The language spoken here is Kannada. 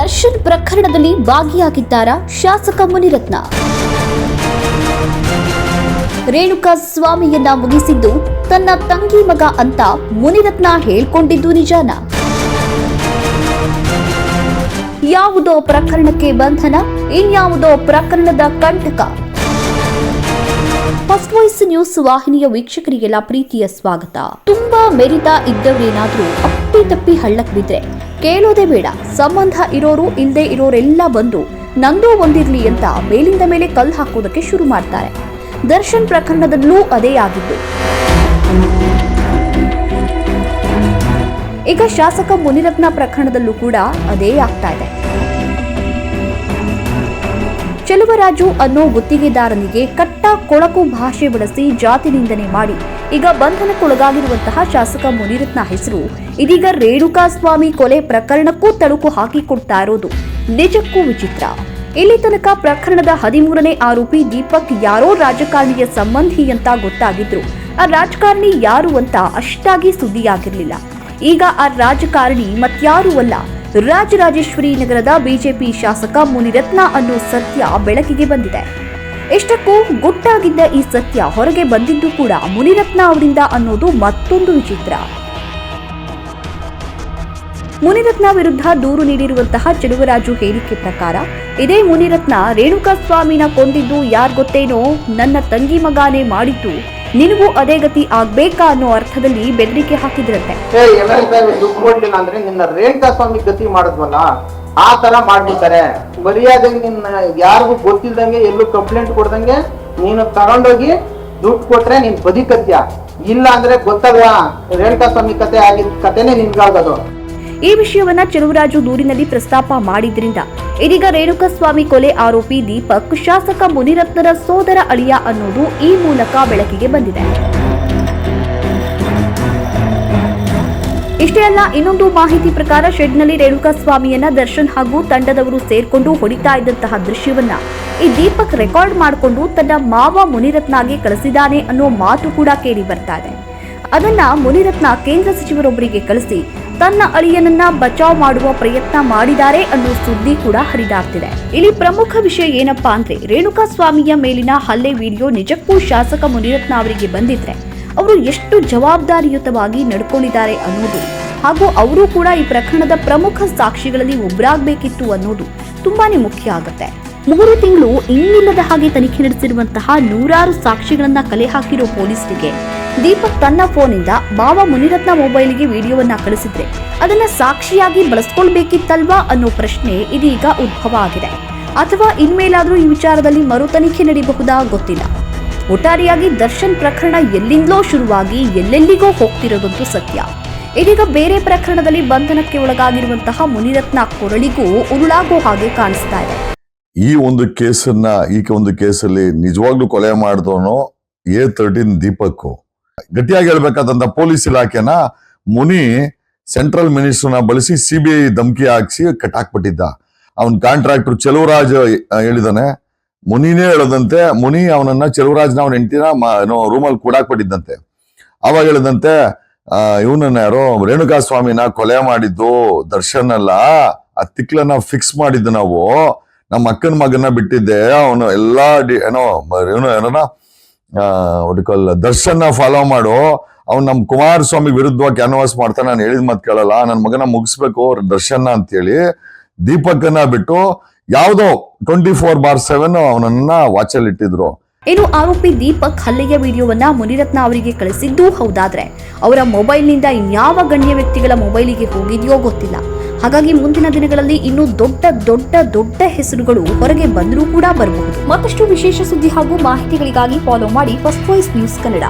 ದರ್ಶನ್ ಪ್ರಕರಣದಲ್ಲಿ ಭಾಗಿಯಾಗಿದ್ದಾರಾ ಶಾಸಕ ಮುನಿರತ್ನ? ರೇಣುಕಾ ಸ್ವಾಮಿಯನ್ನ ಮುಗಿಸಿದ್ದು ತನ್ನ ತಂಗಿ ಮಗ ಅಂತ ಮುನಿರತ್ನ ಹೇಳ್ಕೊಂಡಿದ್ದು ನಿಜಾನ? ಯಾವುದೋ ಪ್ರಕರಣಕ್ಕೆ ಬಂಧನ, ಇನ್ಯಾವುದೋ ಪ್ರಕರಣದ ಕಂಟಕ? ಫಸ್ಟ್ ವಾಯ್ಸ್ ನ್ಯೂಸ್ ವಾಹಿನಿಯ ವೀಕ್ಷಕರಿಗೆಲ್ಲ ಪ್ರೀತಿಯ ಸ್ವಾಗತ. ತುಂಬಾ ಮೆರಿತ ಇದ್ದವರೇನಾದ್ರೂ ಅಪ್ಪಿ ತಪ್ಪಿ ಹಳ್ಳಕ್ ಬಿದ್ರೆ ಕೇಳೋದೇ ಬೇಡ. ಸಂಬಂಧ ಇರೋರು ಇಲ್ಲದೆ ಇರೋರೆಲ್ಲ ಬಂದು ನಂದೂ ಒಂದಿರ್ಲಿ ಅಂತ ಮೇಲಿಂದ ಮೇಲೆ ಕಲ್ಲು ಹಾಕೋದಕ್ಕೆ ಶುರು ಮಾಡ್ತಾರೆ. ದರ್ಶನ್ ಪ್ರಕರಣದಲ್ಲೂ ಅದೇ ಆಗಿದ್ದು. ಈಗ ಶಾಸಕ ಮುನಿರತ್ನ ಪ್ರಕರಣದಲ್ಲೂ ಕೂಡ ಅದೇ ಆಗ್ತಾ ಇದೆ. ಚೆಲುವರಾಜು ಅನ್ನೋ ಗುತ್ತಿಗೆದಾರನಿಗೆ ಕಟ್ಟ ಕೊಳಕು ಭಾಷೆ ಬಳಸಿ ಜಾತಿ ನಿಂದನೆ ಮಾಡಿ, ಈಗ ಬಂಧನಕ್ಕೊಳಗಾಗಿರುವಂತಹ ಶಾಸಕ ಮುನಿರತ್ನ ಹೆಸರು. ಇದೀಗ ರೇಣುಕಾ ಸ್ವಾಮಿ ಕೊಲೆ ಪ್ರಕರಣಕ್ಕೂ ತಳುಕು ಹಾಕಿಕೊಡ್ತಾ ಇರೋದು ನಿಜಕ್ಕೂ ವಿಚಿತ್ರ. ಇಲ್ಲಿ ತನಕ ಪ್ರಕರಣದ ಹದಿಮೂರನೇ ಆರೋಪಿ ದೀಪಕ್ ಯಾರೋ ರಾಜಕಾರಣಿಯ ಸಂಬಂಧಿ ಅಂತ ಗೊತ್ತಾಗಿದ್ರು. ಆ ರಾಜಕಾರಣಿ ಯಾರು ಅಂತ ಅಷ್ಟಾಗಿ ಸುದ್ದಿಯಾಗಿರಲಿಲ್ಲ. ಈಗ ಆ ರಾಜಕಾರಣಿ ಮತ್ಯಾರೂ ಅಲ್ಲ. ರಾಜರಾಜೇಶ್ವರಿ ನಗರದ ಬಿಜೆಪಿ ಶಾಸಕ ಮುನಿರತ್ನ ಅನ್ನೋ ಸತ್ಯ ಬೆಳಕಿಗೆ ಬಂದಿದೆ. ಎಷ್ಟಕ್ಕೂ ಗುಟ್ಟಾಗಿದ್ದ ಈ ಸತ್ಯ ಹೊರಗೆ ಬಂದಿದ್ದು ಕೂಡ ಮುನಿರತ್ನ ಅವರಿಂದ ಅನ್ನೋದು ಮತ್ತೊಂದು ವಿಚಿತ್ರ. ಮುನಿರತ್ನ ವಿರುದ್ಧ ದೂರು ನೀಡಿರುವಂತಹ ಚೆಲುವರಾಜು ಹೇಳಿಕೆ ಪ್ರಕಾರ, ಇದೇ ಮುನಿರತ್ನ ರೇಣುಕಾ ಸ್ವಾಮಿನ ಕೊಂದಿದ್ದು ಯಾರ್ ಗೊತ್ತೇನೋ ನನ್ನ ತಂಗಿ ಮಗಾನೇ ಮಾಡಿದ್ದು. ನಿನಗೂ ಅದೇ ಗತಿ ಆಗ್ಬೇಕಾ ಅನ್ನೋ ಅರ್ಥದಲ್ಲಿ ಬೆದರಿಕೆ ಹಾಕಿದ್ರಂತೆ. ದುಡ್ಡು ಕೊಡ್ಲಿಲ್ಲ ಅಂದ್ರೆ ನಿನ್ನ ರೇಣುಕಾ ಸ್ವಾಮಿ ಗತಿ ಮಾಡಿದ್ವಲ್ಲ, ಆ ತರ ಮಾಡ್ಬಿಡ್ತಾರೆ. ಮರ್ಯಾದೆಗೆ ನಿನ್ನ ಯಾರಿಗೂ ಗೊತ್ತಿಲ್ದಂಗೆ, ಎಲ್ಲೂ ಕಂಪ್ಲೇಂಟ್ ಕೊಡ್ದಂಗೆ, ನೀನು ತಗೊಂಡೋಗಿ ದುಡ್ಡು ಕೊಟ್ರೆ ನೀನ್ ಬದಿಕತ್ಯ? ಇಲ್ಲ ಅಂದ್ರೆ ಗೊತ್ತಲ್ವಾ? ರೇಣುಕಾ ಸ್ವಾಮಿ ಕತೆ ಆಗಿದ್ ಕತೆನೆ ನಿನ್ಗಾಗೋದು ಈ ವಿಷಯವನ್ನ ಚೆಲುವರಾಜು ದೂರಿನಲ್ಲಿ ಪ್ರಸ್ತಾಪ ಮಾಡಿದ್ರಿಂದ ಇದೀಗ ರೇಣುಕಸ್ವಾಮಿ ಕೊಲೆ ಆರೋಪಿ ದೀಪಕ್ ಶಾಸಕ ಮುನಿರತ್ನರ ಸೋದರ ಅಳಿಯ ಅನ್ನೋದು ಈ ಮೂಲಕ ಬೆಳಕಿಗೆ ಬಂದಿದೆ. ಇಷ್ಟೇ ಅಲ್ಲ, ಇನ್ನೊಂದು ಮಾಹಿತಿ ಪ್ರಕಾರ ಶೆಡ್ನಲ್ಲಿ ರೇಣುಕಾಸ್ವಾಮಿಯನ್ನ ದರ್ಶನ್ ಹಾಗೂ ತಂಡದವರು ಸೇರ್ಕೊಂಡು ಹೊಡಿತಾ ಇದ್ದಂತಹ ದೃಶ್ಯವನ್ನ ಈ ದೀಪಕ್ ರೆಕಾರ್ಡ್ ಮಾಡಿಕೊಂಡು ತನ್ನ ಮಾವ ಮುನಿರತ್ನಗೆ ಕಳಿಸಿದಾನೆ ಅನ್ನೋ ಮಾತು ಕೂಡ ಕೇಳಿ ಬರ್ತಾ ಇದೆ. ಅದನ್ನ ಮುನಿರತ್ನ ಕೇಂದ್ರ ಸಚಿವರೊಬ್ಬರಿಗೆ ಕಳಿಸಿ ತನ್ನ ಅಳಿಯನನ್ನ ಬಚಾವ್ ಮಾಡುವ ಪ್ರಯತ್ನ ಮಾಡಿದ್ದಾರೆ ಅನ್ನೋ ಸುದ್ದಿ ಕೂಡ ಹರಿದಾಡ್ತಿದೆ. ಇಲ್ಲಿ ಪ್ರಮುಖ ವಿಷಯ ಏನಪ್ಪಾ ಅಂದ್ರೆ ರೇಣುಕಾ ಸ್ವಾಮಿಯ ಮೇಲಿನ ಹಲ್ಲೆ ವಿಡಿಯೋ ನಿಜಕ್ಕೂ ಶಾಸಕ ಮುನಿರತ್ನ ಅವರಿಗೆ ಬಂದಿದ್ರೆ ಅವರು ಎಷ್ಟು ಜವಾಬ್ದಾರಿಯುತವಾಗಿ ನಡ್ಕೊಂಡಿದ್ದಾರೆ ಅನ್ನೋದು ಹಾಗೂ ಅವರು ಕೂಡ ಈ ಪ್ರಕರಣದ ಪ್ರಮುಖ ಸಾಕ್ಷಿಗಳಲ್ಲಿ ಒಬ್ಬರಾಗಬೇಕಿತ್ತು ಅನ್ನೋದು ತುಂಬಾನೇ ಮುಖ್ಯ ಆಗುತ್ತೆ. ಮೂರು ತಿಂಗಳು ಇನ್ನಿಲ್ಲದ ಹಾಗೆ ತನಿಖೆ ನಡೆಸಿರುವಂತಹ ನೂರಾರು ಸಾಕ್ಷಿಗಳನ್ನ ಕಲೆ ಹಾಕಿರೋ ಪೊಲೀಸರಿಗೆ ದೀಪಕ್ ತನ್ನ ಫೋನಿಂದ ಬಾವ ಮುನಿರತ್ನ ಮೊಬೈಲ್ಗೆ ವಿಡಿಯೋವನ್ನ ಕಳಿಸಿದ್ರೆ ಅದನ್ನ ಸಾಕ್ಷಿಯಾಗಿ ಬಳಸ್ಕೊಳ್ಬೇಕಿತ್ತಲ್ವಾ ಅನ್ನೋ ಪ್ರಶ್ನೆ ಇದೀಗ ಉದ್ಭವ ಆಗಿದೆ. ಅಥವಾ ಇನ್ಮೇಲಾದ್ರೂ ಈ ವಿಚಾರದಲ್ಲಿ ಮರು ತನಿಖೆ ನಡೀಬಹುದಾ ಗೊತ್ತಿಲ್ಲ. ಒಟ್ಟಾರೆಯಾಗಿ ದರ್ಶನ್ ಪ್ರಕರಣ ಎಲ್ಲಿಂದಲೋ ಶುರುವಾಗಿ ಎಲ್ಲೆಲ್ಲಿಗೋ ಹೋಗ್ತಿರೋದಂತೂ ಸತ್ಯ. ಇದೀಗ ಬೇರೆ ಪ್ರಕರಣದಲ್ಲಿ ಬಂಧನಕ್ಕೆ ಒಳಗಾಗಿರುವಂತಹ ಮುನಿರತ್ನ ಕೊರಳಿಗೂ ಉರುಳಾಗೋ ಹಾಗೆ ಕಾಣಿಸ್ತಾ ಇದೆ. ಈ ಒಂದು ಕೇಸನ್ನ, ಈ ಒಂದು ಕೇಸಲ್ಲಿ ನಿಜವಾಗ್ಲೂ ಕೊಲೆ ಮಾಡಿದವನು ಎ ತರ್ಟೀನ್ ದೀಪಕ್ ಗಟ್ಟಿಯಾಗಿ ಹೇಳ್ಬೇಕಾದಂತ ಪೊಲೀಸ್ ಇಲಾಖೆನ ಮುನಿ ಸೆಂಟ್ರಲ್ ಮಿನಿಸ್ಟರ್ನ ಬಳಸಿ ಸಿಬಿಐ ಧಮಕಿ ಹಾಕ್ಸಿ ಕಟ್ಟಾಕ್ಬಿಟ್ಟಿದ್ದ ಅವನ ಕಾಂಟ್ರಾಕ್ಟರ್ ಚೆಲುವರಾಜ್ ಹೇಳಿದಾನೆ. ಮುನಿನೇ ಹೇಳದಂತೆ, ಮುನಿ ಅವನನ್ನ ಚೆಲುವರಾಜ್ನ ಅವನ ಹೆಂಡತಿನ ರೂಮಲ್ಲಿ ಕೂಡಾಕ್ಬಿಟ್ಟಿದ್ದಂತೆ. ಅವಾಗ ಹೇಳಿದಂತೆ ಇವನನ್ನ ಯಾರೋ ರೇಣುಕಾ ಸ್ವಾಮಿನ ಕೊಲೆ ಮಾಡಿದ್ದು ದರ್ಶನ್ ಅಲ್ಲ ಆ ತಿಕ್ಲನ್ನ ಫಿಕ್ಸ್ ಮಾಡಿದ್ದು ನಾವು. ನಮ್ಮ ಅಕ್ಕನ ಮಗನ ಬಿಟ್ಟಿದ್ದೆ, ಅವನು ಎಲ್ಲಾ ಏನೋ ಏನೋ ಏನೋ ದರ್ಶನ್ ಫಾಲೋ ಮಾಡು. ಅವ್ನು ನಮ್ ಕುಮಾರಸ್ವಾಮಿ ವಿರುದ್ಧವಾಗಿ ಕ್ಯಾನ್ವಾಸ್ ಮಾಡ್ತಾನೆ, ನಾನು ಹೇಳಿದ ಮಾತು ಕೇಳಲ್ಲ. ನನ್ನ ಮಗನ ಮುಗಿಸ್ಬೇಕು, ದರ್ಶನ್ನ ಅಂತೇಳಿ ದೀಪಕನ ಬಿಟ್ಟು ಯಾವುದೋ ಟ್ವೆಂಟಿ ಫೋರ್ ಬಾರ್ ಸೆವೆನ್ ಅವನನ್ನ ವಾಚಲ್ಲಿ ಇಟ್ಟಿದ್ರು. ಇನ್ನು ಆರೋಪಿ ದೀಪಕ್ ಹಲ್ಲೆಯ ವಿಡಿಯೋವನ್ನ ಮುನಿರತ್ನ ಅವರಿಗೆ ಕಳಿಸಿದ್ದು ಹೌದಾದ್ರೆ, ಅವರ ಮೊಬೈಲ್ನಿಂದ ಇನ್ಯಾವ ಗಣ್ಯ ವ್ಯಕ್ತಿಗಳ ಮೊಬೈಲಿಗೆ ಹೋಗಿದೆಯೋ ಗೊತ್ತಿಲ್ಲ. ಹಾಗಾಗಿ ಮುಂದಿನ ದಿನಗಳಲ್ಲಿ ಇನ್ನೂ ದೊಡ್ಡ ದೊಡ್ಡ ದೊಡ್ಡ ಹೆಸರುಗಳು ಹೊರಗೆ ಬಂದರೂ ಕೂಡ ಬರಬಹುದು. ಮತ್ತಷ್ಟು ವಿಶೇಷ ಸುದ್ದಿ ಹಾಗೂ ಮಾಹಿತಿಗಳಿಗಾಗಿ ಫಾಲೋ ಮಾಡಿ ಫಸ್ಟ್ ವಾಯ್ಸ್ ನ್ಯೂಸ್ ಕನ್ನಡ